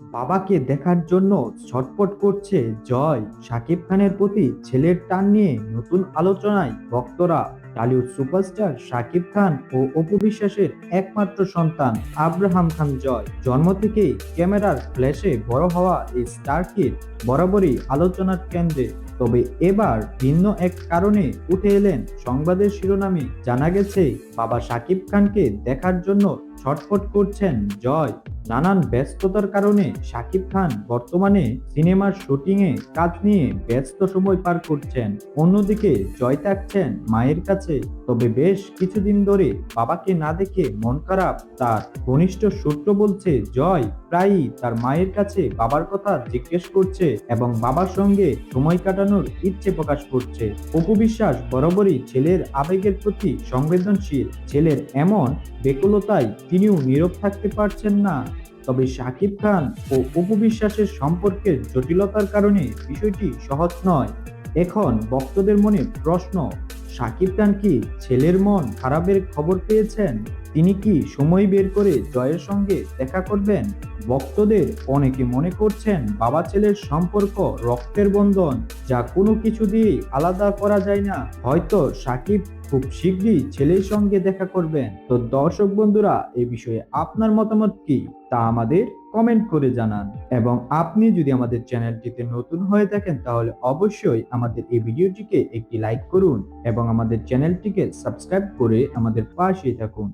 বাবাকে দেখার জন্য ছটফট করছে জয়। শাকিব খানের প্রতি ছেলের টান নিয়ে নতুন আলোচনায় ভক্তরা, টালিউড সুপারস্টার শাকিব খান ও অপু বিশ্বাসের একমাত্র সন্তান আব্রাহাম খান জয়। জন্ম থেকেই ক্যামেরার ফ্ল্যাশে বড় হওয়া এই স্টার কিড বরাবরই আলোচনার কেন্দ্রে। তবে এবার ভিন্ন এক কারণে উঠে এলেন সংবাদের শিরোনামে। জানা গেছে, বাবা শাকিব খানকে দেখার জন্য ছটফট করছেন জয়। নানান ব্যস্ততার কারণে শাকিব খান বর্তমানে সিনেমার শুটিংয়ে কাজ নিয়ে ব্যস্ত সময় পার করছেন। অন্যদিকে জয় থাকছেন মায়ের কাছে তবে বেশ কিছুদিন ধরে বাবাকে না দেখে মন খারাপ, তার ঘনিষ্ঠ সূত্র বলছে, জয় প্রায়ই তার মায়ের কাছে বাবার কথা জিজ্ঞেস করছে এবং বাবার সঙ্গে সময় কাটানোর ইচ্ছে প্রকাশ করছে। অপু বিশ্বাস বরাবরই ছেলের আবেগের প্রতি সংবেদনশীল। ছেলের এমন বেকুলতায় তিনিও নীরব থাকতে পারছেন না। তবে শাকিব খান ও অপু বিশ্বাসের সম্পর্কের জটিলতার কারণে বিষয়টি সহজ নয়। এখন ভক্তদের মনে প্রশ্ন শাকিব খান কি ছেলের মন খারাপের খবর পেয়েছেন? তিনি কি সময় বের করে জয়ের সঙ্গে দেখা করবেন? ভক্তদের অনেকে মনে করছেন বাবা ছেলের সম্পর্ক, রক্তের বন্ধন যা কোনো কিছু দিয়ে আলাদা করা যায় না। হয়তো সাকিব খুব শীঘ্রই ছেলের সঙ্গে দেখা করবেন। তো দর্শক বন্ধুরা, এ বিষয়ে আপনার মতামত কি? তা আমাদের কমেন্ট করে জানান। এবং আপনি যদি আমাদের চ্যানেলটিতে নতুন হয়ে থাকেন, তাহলে অবশ্যই আমাদের এই ভিডিওটিকে একটি লাইক করুন এবং আমাদের চ্যানেলটিকে সাবস্ক্রাইব করে আমাদের পাশে থাকুন।